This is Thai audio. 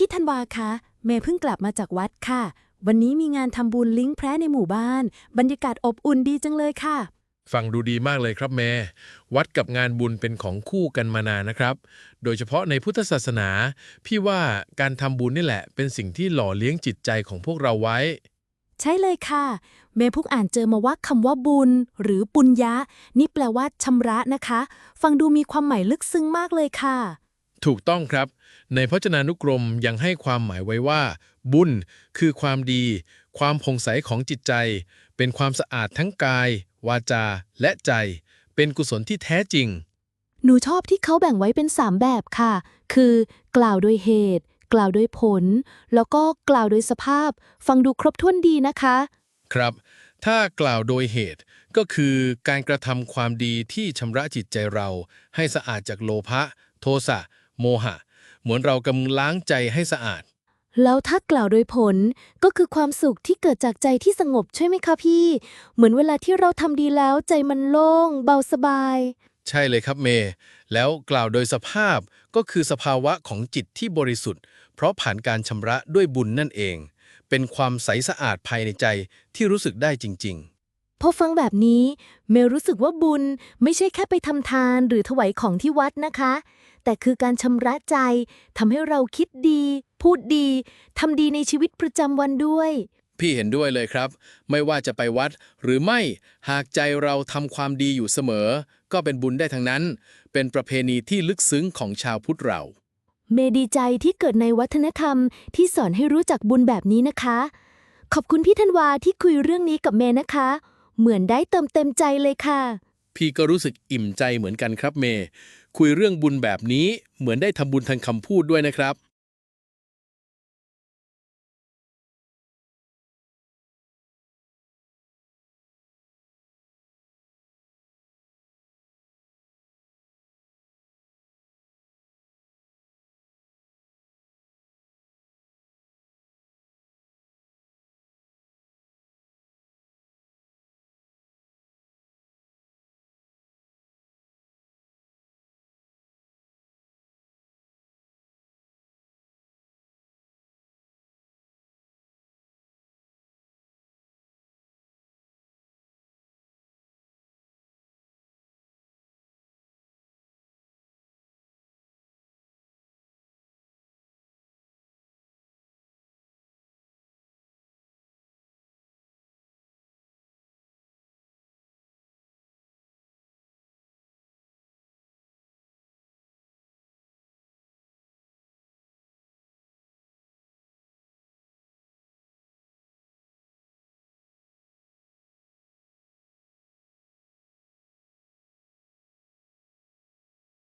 พี่ธันวาคะเมย์เพิ่งกลับมาจากวัดค่ะ วันนี้มีงานทำบุญลิงก์แพระในหมู่บ้าน บรรยากาศอบอุ่นดีจังเลยค่ะ ฟังดูดีมากเลยครับแม่วัดกับงานบุญเป็นของคู่กันมานานนะครับ โดยเฉพาะในพุทธศาสนา พี่ว่าการทำบุญนี่แหละ เป็นสิ่งที่หล่อเลี้ยงจิตใจของพวกเราไว้ ใช่เลยค่ะ เมย์เพิ่งอ่านเจอมาว่าคำว่าบุญ หรือปุญญะ นี่แปลว่าชำระนะคะ ฟังดูมีความหมายลึกซึ้งมากเลยค่ะ ถูกต้องครับ ในพจนานุกรมยังให้ความหมายไว้ว่า บุญคือความดี ความผ่องใสของจิตใจ เป็นความสะอาดทั้งกาย วาจา และใจ เป็นกุศลที่แท้จริง หนูชอบที่เขาแบ่งไว้เป็น 3 แบบค่ะ คือ กล่าวโดยเหตุ กล่าวโดยผล แล้วก็กล่าวโดยสภาพ ฟังดูครบถ้วนดีนะคะ ครับ ถ้ากล่าวโดยเหตุก็คือการกระทำความดีที่ชำระจิตใจเรา ให้สะอาดจากโลภะ โทสะ โมหะ เหมือนเรากำลังล้างใจให้สะอาด แล้วถ้ากล่าวโดยผลก็คือความสุขที่เกิดจากใจที่สงบใช่ไหมคะพี่ เหมือนเวลาที่เราทำดีแล้วใจมันโล่ง เบาสบาย ใช่เลยครับเมย์แล้วกล่าวโดยสภาพก็คือสภาวะของจิตที่บริสุทธิ์ เพราะผ่านการชำระด้วยบุญนั่นเอง เป็นความใสสะอาดภายในใจที่รู้สึกได้จริง พอฟังแบบนี้ เมลรู้สึกว่าบุญไม่ใช่แค่ไปทำทานหรือถวายของที่วัดนะคะ แต่คือการชำระใจทำให้เราคิดดี พูดดีทำดีในชีวิตประจำวันด้วยๆพี่เห็นด้วยเลยครับ ไม่ว่าจะไปวัดหรือไม่หากใจเราทำความดีอยู่เสมอ ก็เป็นบุญได้ทั้งนั้น เป็นประเพณีที่ลึกซึ้งของชาวพุทธเรา เมดีใจที่เกิดในวัฒนธรรมที่สอนให้รู้จักบุญแบบนี้นะคะ ขอบคุณพี่ธันวาที่คุยเรื่องนี้กับเมนะคะ เหมือนได้เติมเต็มใจเลยค่ะ พี่ก็รู้สึกอิ่มใจเหมือนกันครับเมย์คุยเรื่องบุญแบบนี้เหมือนได้ทำบุญทางคำพูดด้วยนะครับ